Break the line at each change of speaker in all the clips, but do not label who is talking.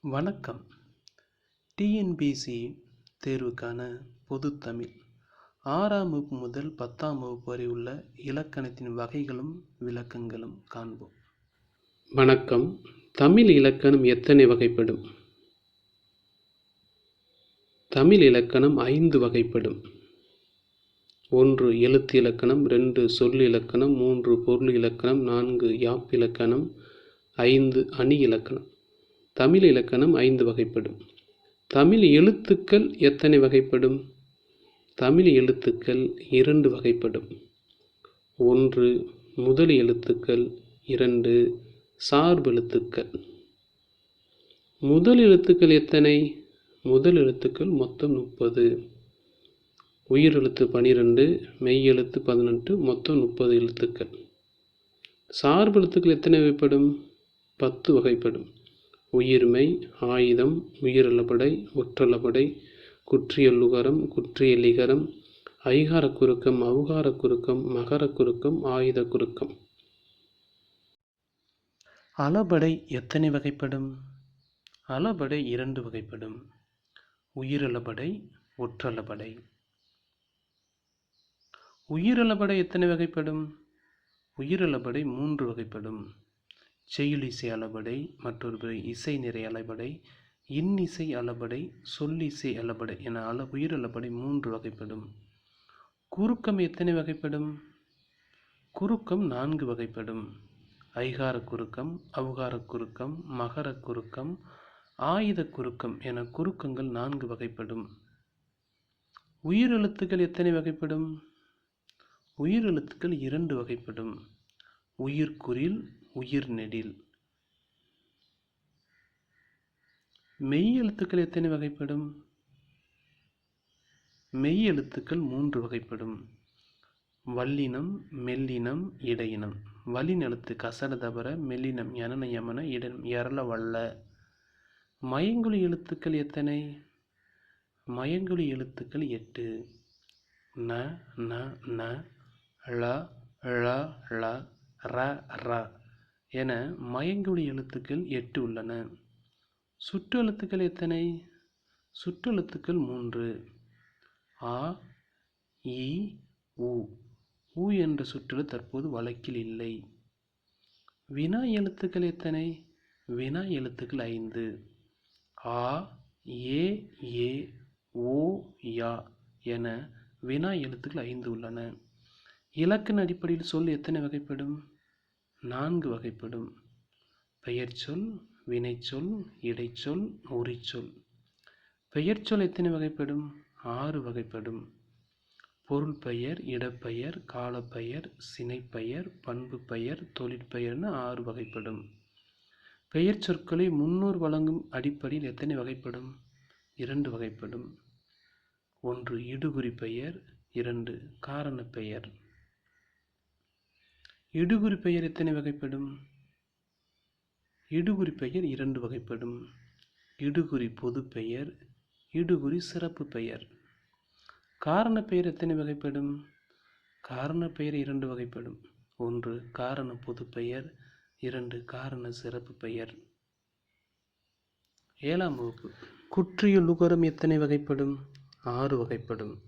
வணக்கம். டிஎன்பிசி தேர்வுக்கான பொது தமிழ். ஆறாம் வகுப்பு முதல் பத்தாம் வகுப்பு வரை உள்ள இலக்கணத்தின் வகைகளும் விளக்கங்களும் காண்போம்.
வணக்கம். தமிழ் இலக்கணம் எத்தனை வகைப்படும்? தமிழ் இலக்கணம் ஐந்து வகைப்படும். ஒன்று எழுத்து இலக்கணம் ரெண்டு சொல் இலக்கணம் மூன்று பொருள் இலக்கணம் நான்கு யாப் இலக்கணம் ஐந்து அணி இலக்கணம். தமிழ் இலக்கணம் ஐந்து வகைப்படும். தமிழ் எழுத்துக்கள் எத்தனை வகைப்படும்? தமிழ் எழுத்துக்கள் இரண்டு வகைப்படும். ஒன்று முதல் எழுத்துக்கள். இரண்டு சார்பு எழுத்துக்கள். முதல் எழுத்துக்கள் எத்தனை? முதல் எழுத்துக்கள் மொத்தம் முப்பது. உயிரெழுத்து பனிரெண்டு மெய் எழுத்து பதினெட்டு மொத்தம் முப்பது எழுத்துக்கள். சார்பு எழுத்துக்கள் எத்தனை வகைப்படும்? பத்து வகைப்படும். உயிர்மை ஆயுதம் உயிரிழப்படை ஒற்றளபடை குற்றியல்லுகரம் குற்றியலிகரம் ஐகார குறுக்கம் அவுகார குறுக்கம் மகர குறுக்கம் ஆயுத குறுக்கம்.
அளபடை எத்தனை வகைப்படும்? அளபடை இரண்டு வகைப்படும். உயிரளபடை ஒற்றளபடை. உயிரளபடை எத்தனை வகைப்படும்? உயிரளபடை மூன்று வகைப்படும். செய்யுளிசை அளபடை மற்றொரு இசை நிறை அளபடை இன்னிசை அளபடை சொல்லிசை அளபடை என அள அளபடை மூன்று வகைப்படும். குறுக்கம் எத்தனை வகைப்படும்? குறுக்கம் நான்கு வகைப்படும். ஐகார குறுக்கம் அவுகார குறுக்கம் மகர குறுக்கம் ஆயுத குறுக்கம் என குறுக்கங்கள் நான்கு வகைப்படும். உயிரெழுத்துக்கள் எத்தனை வகைப்படும்? உயிரெழுத்துக்கள் இரண்டு வகைப்படும். உயிர்குறில் உயிர் நெடில் மெய் எழுத்துக்கள் எத்தனை வகைப்படும்? மெய் எழுத்துக்கள் மூன்று வகைப்படும். வல்லினம் மெல்லினம் இடையினம். வல்லின எழுத்து கசட தபர மெல்லினம் யனன யமன இடம் எரள வல்ல. மயங்குழி எழுத்துக்கள் எத்தனை? மயங்குழி எழுத்துக்கள் எட்டு. ந ந ந ழ ழ ழ. ர ர என மயங்குழி எழுத்துக்கள் எட்டு உள்ளன. சுற்றெழுத்துக்கள் எத்தனை? சுற்றெழுத்துக்கள் மூன்று. ஆ இ உ. உ என்ற சுற்றெழு தற்போது வழக்கில் இல்லை. வினா எழுத்துக்கள் எத்தனை? வினா எழுத்துக்கள் ஐந்து. ஆ ஏ ஏ ஓ யா என வினா எழுத்துக்கள் ஐந்து உள்ளன. இலக்கண அடிப்படையில் சொல் எத்தனை வகைப்படும்? நான்கு வகைப்படும். பெயர்ச்சொல் வினைச்சொல் இடைச்சொல் உரிச்சொல் பெயர்ச்சொல் எத்தனை வகைப்படும்? ஆறு வகைப்படும். பொருள் பெயர் இடப்பெயர் காலப்பெயர் சினைப்பெயர் பண்பு பெயர் தொழிற்பெயர்னு ஆறு வகைப்படும். பெயர் சொற்களை முன்னோர் வழங்கும் அடிப்படையில் எத்தனை வகைப்படும்? இரண்டு வகைப்படும். ஒன்று இடுகுறி பெயர் இரண்டு காரண பெயர் இடுகுறி பெயர் எத்தனை வகைப்படும்? இடுகுறி பெயர் இரண்டு வகைப்படும். இடுகுறி பொது பெயர் இடுகுறி சிறப்பு பெயர். காரண பெயர் எத்தனை வகைப்படும்? காரண பெயர் இரண்டு வகைப்படும். ஒன்று காரண பொது பெயர் இரண்டு காரண சிறப்பு பெயர். ஏழாம் வகுப்பு. குற்றிய லுகரம் எத்தனை வகைப்படும்? ஆறு வகைப்படும்.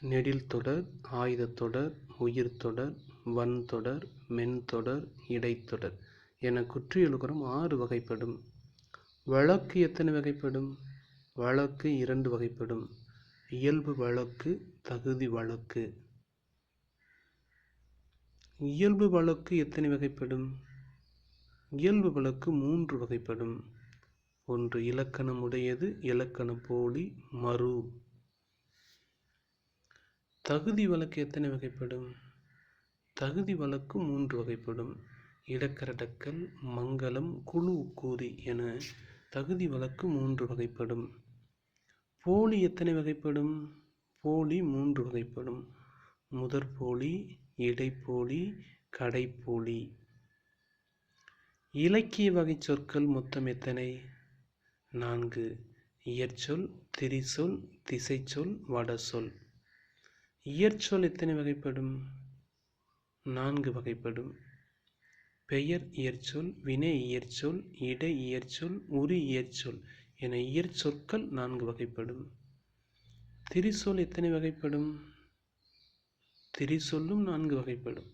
நெடில் தொடர் ஆயுதத் தொடர் உயிர் தொடர் வன்தொடர் மென்தொடர் இடைத்தொடர் என குற்றியலுகரம் ஆறு வகைப்படும். வழக்கு எத்தனை வகைப்படும்? வழக்கு இரண்டு வகைப்படும். இயல்பு வழக்கு தகுதி வழக்கு. இயல்பு வழக்கு எத்தனை வகைப்படும்? இயல்பு வழக்கு மூன்று வகைப்படும். ஒன்று இலக்கணம் உடையது. இலக்கண போலி மறு. தகுதி வழக்கு எத்தனை வகைப்படும்? தகுதி வழக்கு மூன்று வகைப்படும். இடக்கரடக்கல் மங்களம் குழு கூதி என தகுதி வழக்கு மூன்று வகைப்படும். போலி எத்தனை வகைப்படும்? போலி மூன்று வகைப்படும். முதற் போலி இடைப்போலி கடைப்போலி. இலக்கிய வகை சொற்கள் மொத்தம் எத்தனை? நான்கு. இயற்சொல் திரிசொல் திசைச்சொல் வடசொல். இயற்சொல் எத்தனை வகைப்படும்? நான்கு வகைப்படும். பெயர் இயற்சொல் வினை இயற்சொல் இடை இயற்சொல் உரி இயற்சொல் என இயற்சொற்கள் நான்கு வகைப்படும். திரிசொல் எத்தனை வகைப்படும்? திரிசொல்லும் நான்கு வகைப்படும்.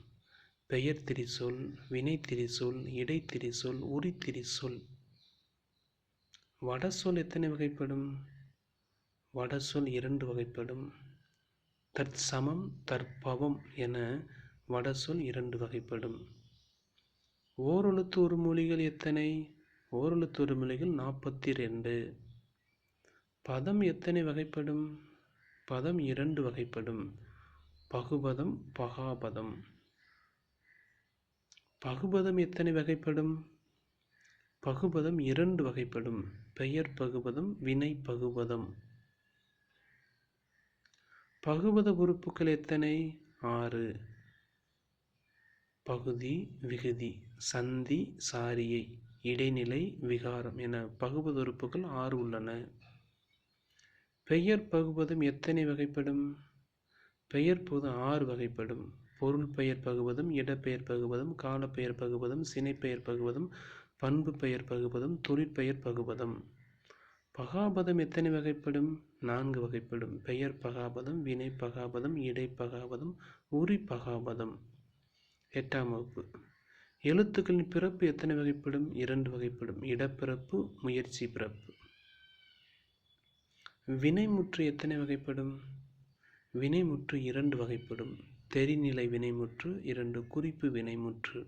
பெயர் திரிசொல் வினை திரிசொல் இடை திரிசொல் உரி திரிசொல். வடசொல் எத்தனை வகைப்படும்? வடசொல் இரண்டு வகைப்படும். தற்சமம் தற்பவம் என வடசொல் இரண்டு வகைப்படும். ஓரெழுத்து ஒரு மொழிகள் எத்தனை? ஓரெழுத்து ஒரு மொழிகள் நாற்பத்தி ரெண்டு பதம் எத்தனை வகைப்படும்? பதம் இரண்டு வகைப்படும். பகுபதம் பகாபதம். பகுபதம் எத்தனை வகைப்படும்? பகுபதம் இரண்டு வகைப்படும். பெயர் பகுபதம் வினை பகுபதம். பகுபத உறுப்புகள் எத்தனை? ஆறு. பகுதி விகுதி சந்தி சாரியை இடைநிலை விகாரம் என பகுபதுறுப்புகள் ஆறு உள்ளன. பெயர் பகுபதம் எத்தனை வகைப்படும்? பெயர் பொது ஆறு வகைப்படும். பொருள் பெயர் பகுபதம் இடப்பெயர் பகுபதம் காலப்பெயர் பகுபதம் சினைப்பெயர் பகுபதம் பண்பு பெயர் பகுபதம் தொழிற்பெயர் பகுபதம். பகாபதம் எத்தனை வகைப்படும்? நான்கு வகைப்படும். பெயர் பகாபதம் வினை பகாபதம் இடை பகாபதம் உரி பகாபதம். எட்டாம் வகுப்பு. எழுத்துக்களின் பிறப்பு எத்தனை வகைப்படும்? இரண்டு வகைப்படும். இடப்பிறப்பு முயற்சி பிறப்பு. வினைமுற்று எத்தனை வகைப்படும்? வினைமுற்று இரண்டு வகைப்படும். தெரிநிலை வினைமுற்று இரண்டு குறிப்பு வினைமுற்று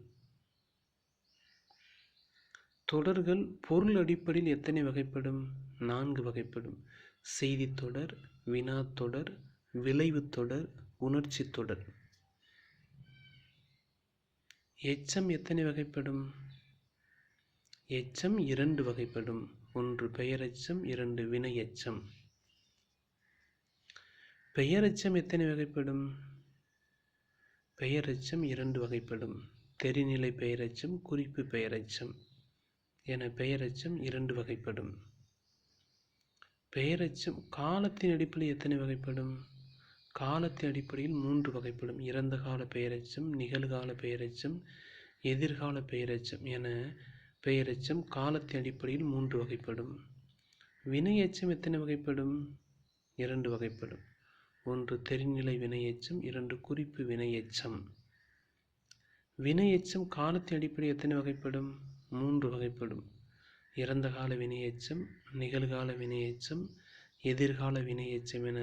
தொடர்கள் பொருள் அடிப்படையில் எத்தனை வகைப்படும்? நான்கு வகைப்படும். செய்தித் தொடர் வினாத்தொடர் விளைவு தொடர் உணர்ச்சி தொடர். எச்சம் எத்தனை வகைப்படும்? எச்சம் இரண்டு வகைப்படும். ஒன்று பெயரெச்சம் இரண்டு வினை எச்சம் பெயரெச்சம் எத்தனை வகைப்படும்? பெயரெச்சம் இரண்டு வகைப்படும். தெரிநிலை பெயரெச்சம் குறிப்பு பெயரெச்சம் என பெயரெச்சம் இரண்டு வகைப்படும். பெயரெச்சம் காலத்தின் அடிப்படையில் எத்தனை வகைப்படும்? காலத்தின் அடிப்படையில் மூன்று வகைப்படும். இறந்த கால பெயரெச்சம் நிகழ்கால பெயரெச்சம் எதிர்கால பெயரெச்சம் என பெயரெச்சம் காலத்தின் அடிப்படையில் மூன்று வகைப்படும். வினையச்சம் எத்தனை வகைப்படும்? இரண்டு வகைப்படும். ஒன்று தெரிநிலை வினையெச்சம் இரண்டு குறிப்பு வினையெச்சம். வினையச்சம் காலத்தின் அடிப்படையில் எத்தனை வகைப்படும்? மூன்று வகைப்படும். இறந்த கால வினையெச்சம் நிகழ்கால வினையச்சம் எதிர்கால வினையச்சம் என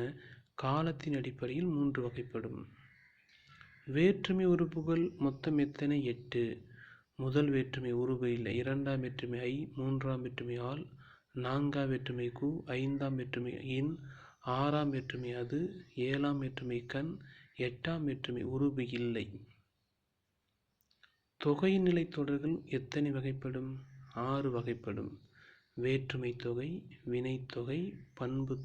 காலத்தின் அடிப்படையில் மூன்று வகைப்படும். வேற்றுமை உறுப்புகள் மொத்தம் எத்தனை? எட்டு. முதல் வேற்றுமை உருவு இல்லை. இரண்டாம் வேற்றுமை ஐ மூன்றாம் வேற்றுமை ஆள் நான்காம் வேற்றுமை கு ஐந்தாம் வேற்றுமை இன் ஆறாம் வேற்றுமை அது ஏழாம் வேற்றுமை கண் எட்டாம் வேற்றுமை உருவு இல்லை. தொகைநிலை தொடர்கள் எத்தனை வகைப்படும்? ஆறு வகைப்படும். வேற்றுமை தொகை வினைத்தொகை பண்பு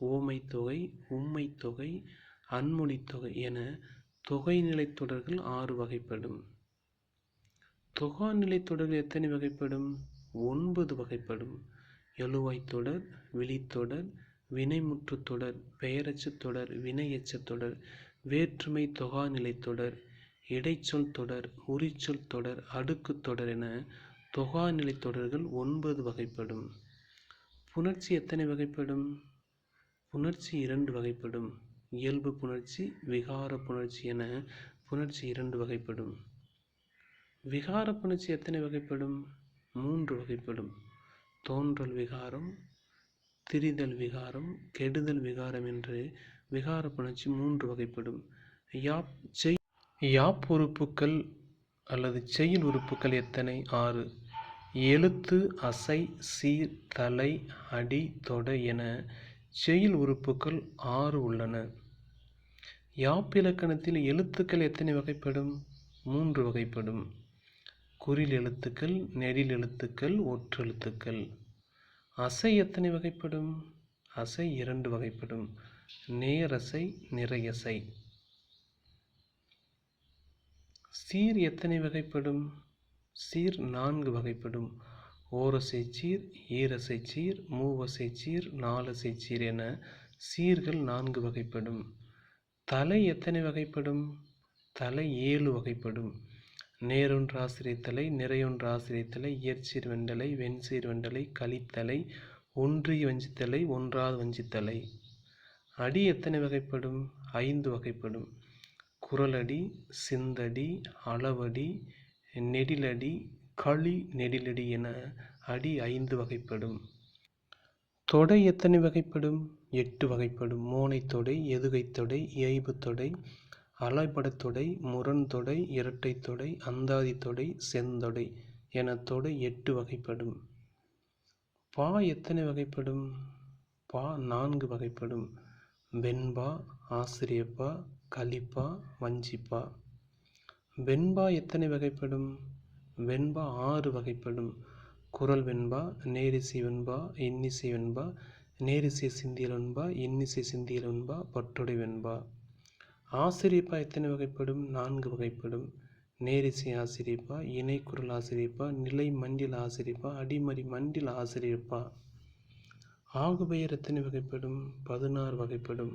ஓமை தொகை உம்மை தொகை அன்மொழி தொகை என தொகைநிலை தொடர்கள் ஆறு வகைப்படும். தொகாநிலை தொடர்கள் எத்தனை வகைப்படும்? ஒன்பது வகைப்படும். எழுவாய் தொடர் விழித்தொடர் வினைமுற்று தொடர் பெயரச்சு தொடர் வினையெச்ச தொடர் வேற்றுமை தொகாநிலை தொடர் இடைச்சொல் தொடர் உரிச்சொல் தொடர் அடுக்கு தொடர் என தொகாநிலை தொடர்கள் ஒன்பது வகைப்படும். புணர்ச்சி எத்தனை வகைப்படும்? புணர்ச்சி இரண்டு வகைப்படும். இயல்பு புணர்ச்சி விகார புணர்ச்சி என புணர்ச்சி இரண்டு வகைப்படும். விகார புணர்ச்சி எத்தனை வகைப்படும்? மூன்று வகைப்படும். தோன்றல் விகாரம் திரிதல் விகாரம் கெடுதல் விகாரம் என்று விகார புணர்ச்சி மூன்று வகைப்படும். யாப் செய் யாப் உறுப்புக்கள் அல்லது செயல் உறுப்புக்கள் எத்தனை? ஆறு. எழுத்து அசை சீர் தலை அடி தொடை என செயல் உறுப்புக்கள் ஆறு உள்ளன. யாப்பிலக்கணத்தில் எழுத்துக்கள் எத்தனை வகைப்படும்? மூன்று வகைப்படும். குறில் எழுத்துக்கள் நெடில் எழுத்துக்கள் ஒற்றெழுத்துக்கள் அசை எத்தனை வகைப்படும்? அசை இரண்டு வகைப்படும். நேரசை நிறையசை. சீர் எத்தனை வகைப்படும்? சீர் நான்கு வகைப்படும். ஓரசை சீர் ஈரசை சீர் மூவசை சீர் நாலசை சீர் என சீர்கள் நான்கு வகைப்படும். தலை எத்தனை வகைப்படும்? தலை ஏழு வகைப்படும். நேரொன்று ஆசிரியத்தலை நிறையொன்று ஆசிரியத்தலை இயற்சீர் வெண்டலை வெண்சீர் வெண்டலை களித்தலை ஒன்றிய வஞ்சித்தலை ஒன்றாவது வஞ்சித்தலை. அடி எத்தனை வகைப்படும்? ஐந்து வகைப்படும். குரலடி சிந்தடி அளவடி நெடிலடி களி நெடிலடி என அடி ஐந்து வகைப்படும். தொடை எத்தனை வகைப்படும்? எட்டு வகைப்படும். மோனைத் தொடை எதுகைத் தொடை இயைபு தொடை அலைபடத் தொடை முரண் தொடை இரட்டைத் தொடை அந்தாதி தொடை செந்தொடை என தொடை எட்டு வகைப்படும். பா எத்தனை வகைப்படும்? பா நான்கு வகைப்படும். வெண்பா ஆசிரியப்பா கலிப்பா வஞ்சிப்பா. வெண்பா எத்தனை வகைப்படும்? வெண்பா ஆறு வகைப்படும். குரல் வெண்பா நேரிசை வெண்பா இன்னிசை வெண்பா நேரிசை சிந்தியல் வெண்பா இன்னிசை சிந்தியல் வெண்பா பட்டுடை வெண்பா. ஆசிரியப்பா எத்தனை வகைப்படும்? நான்கு வகைப்படும். நேரிசை ஆசிரியப்பா இணைக்குரல் ஆசிரியப்பா நிலை மண்டில் ஆசிரியப்பா அடிமறி மண்டில் ஆசிரியப்பா. ஆகுபெயர் எத்தனை வகைப்படும்? பதினாறு வகைப்படும்.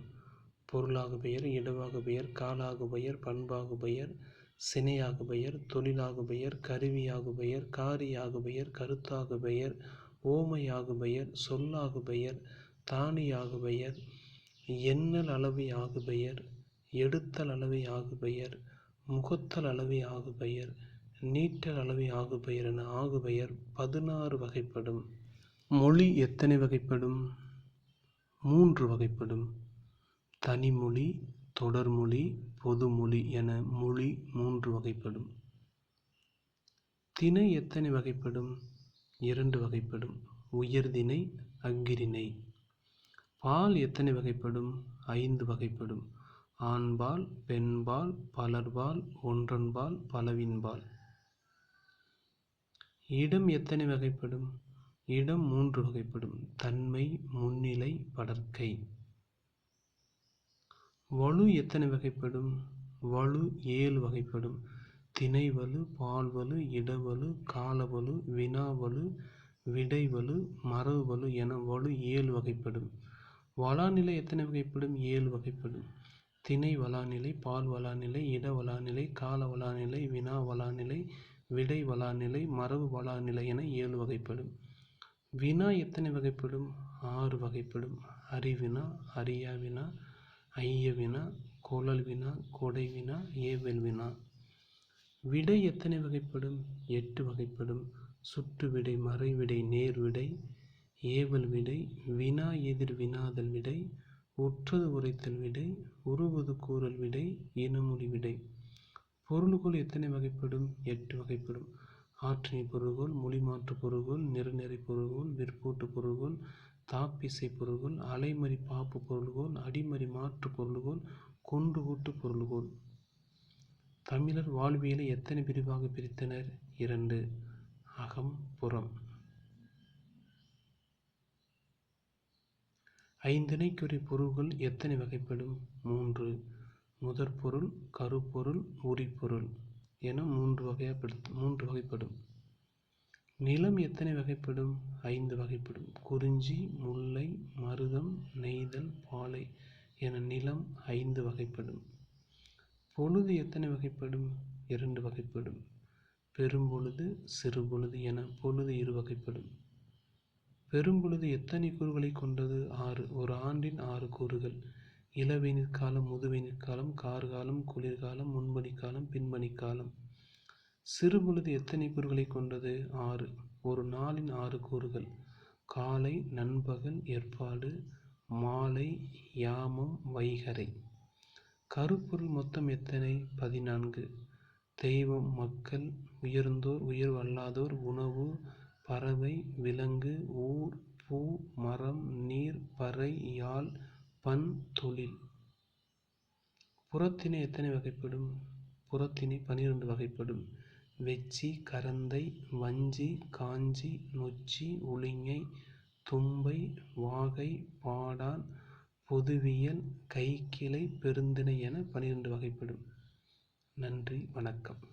பொருளாகு பெயர் இடவாகு பெயர் காலாகு பெயர் பண்பாகு பெயர் சினையாகு பெயர் தொழிலாகு பெயர் கருவியாகு பெயர் காரியாகு பெயர் கருத்தாகு பெயர் ஓமையாகு பெயர் சொல்லாகு பெயர் தானியாகு பெயர் எண்ணல் அளவை ஆகு பெயர் எடுத்தல் அளவை ஆகு பெயர் முகத்தல் அளவை ஆகு பெயர் நீட்டல் அளவை ஆகு பெயர் என ஆகு பெயர் பதினாறு வகைப்படும். மொழி எத்தனை வகைப்படும்? மூன்று வகைப்படும். தனிமொழி தொடர்மொழி பொதுமொழி என மொழி மூன்று வகைப்படும். திணை எத்தனை வகைப்படும்? இரண்டு வகைப்படும். உயர்திணை அக்கிரிணை பால் எத்தனை வகைப்படும்? ஐந்து வகைப்படும். ஆண்பால் பெண்பால் பலர்பால் ஒன்றன்பால் பலவின்பால். இடம் எத்தனை வகைப்படும்? இடம் மூன்று வகைப்படும். தன்மை முன்னிலை படற்கை. வலு எத்தனை வகைப்படும்? வலு ஏழு வகைப்படும். திணைவலு பால்வலு இடவலு காலவலு வினாவலு விடைவலு மரபுவலு என வலு ஏழு வகைப்படும். வளாநிலை எத்தனை வகைப்படும்? ஏழு வகைப்படும். திணை வளாநிலை பால் வளாநிலை இட வளாநிலை கால வளாநிலை வினா வளாநிலை விடை வளாநிலை மரபு வளாநிலை என ஏழு வகைப்படும். வினா எத்தனை வகைப்படும்? ஆறு வகைப்படும். அறிவினா அறியா வினா ஐய வினா குழல் வினா கொடை வினா ஏவல் வினா. விடை எத்தனை வகைப்படும்? எட்டு வகைப்படும். சுட்டு விடை மறைவிடை நேர் விடை ஏவல் விடை வினா எதிர் வினாதல் விடை உற்றது உரைத்தல் விடை உருவது கூறல் விடை இனமொழி விடை. பொருள்கோள் எத்தனை வகைப்படும்? எட்டு வகைப்படும். ஆற்றினை பொருள்கோள் மொழிமாற்று பொருள்கோள் நிறநெறி பொருள்கோள் விற்பூட்டு பொருள்கோள் தாப்பிசை பொருள்கோள் அலைமறி பாப்பு பொருள்கோள் அடிமறி மாற்று பொருள்கோள் கொண்டு கூட்டு பொருள்கோள். தமிழர் வாழ்வியலை எத்தனை பிரிவாக பிரித்தனர்? இரண்டு. அகம் புறம். ஐந்திணைக்குரிய பொருள்கள் எத்தனை வகைப்படும்? மூன்று. முதற்பொருள் கருப்பொருள் உரிப்பொருள் என மூன்று வகைப்படுத்த மூன்று வகைப்படும். நிலம் எத்தனை வகைப்படும்? ஐந்து வகைப்படும். குறிஞ்சி முல்லை மருதம் நெய்தல் பாலை என நிலம் ஐந்து வகைப்படும். பொழுது எத்தனை வகைப்படும்? இரண்டு வகைப்படும். பெரும்பொழுது சிறுபொழுது என பொழுது இரு வகைப்படும். பெரும்பொழுது எத்தனை கூறுகளை கொண்டது? ஆறு. ஒரு ஆண்டின் ஆறு கூறுகள். இளவேனிற் காலம் கார்காலம் குளிர்காலம் முன்பனி காலம் காலம் சிறுபொழுது எத்தனை கூறுகளை கொண்டது? ஆறு. ஒரு நாளின் ஆறு கூறுகள். காலை நண்பகல் ஏற்பாடு மாலை யாமம் வைகறை கருப்பொருள் மொத்தம் எத்தனை? பதினான்கு. தெய்வம் மக்கள் உயர்ந்தோர் உயர்வல்லாதோர் உணவு பறவை விலங்கு ஊர் பூ மரம் நீர் பறை யாழ் பண் தொழில். புறத்தினை எத்தனை வகைப்படும்? புறத்தினை பனிரெண்டு வகைப்படும். வெச்சி கரந்தை வஞ்சி காஞ்சி நொச்சி உளிங்கை தும்பை வாகை பாடான் பொதுவியல் கைக்கிளை பெருந்திணை என பன்னிரெண்டு வகைப்படும். நன்றி வணக்கம்.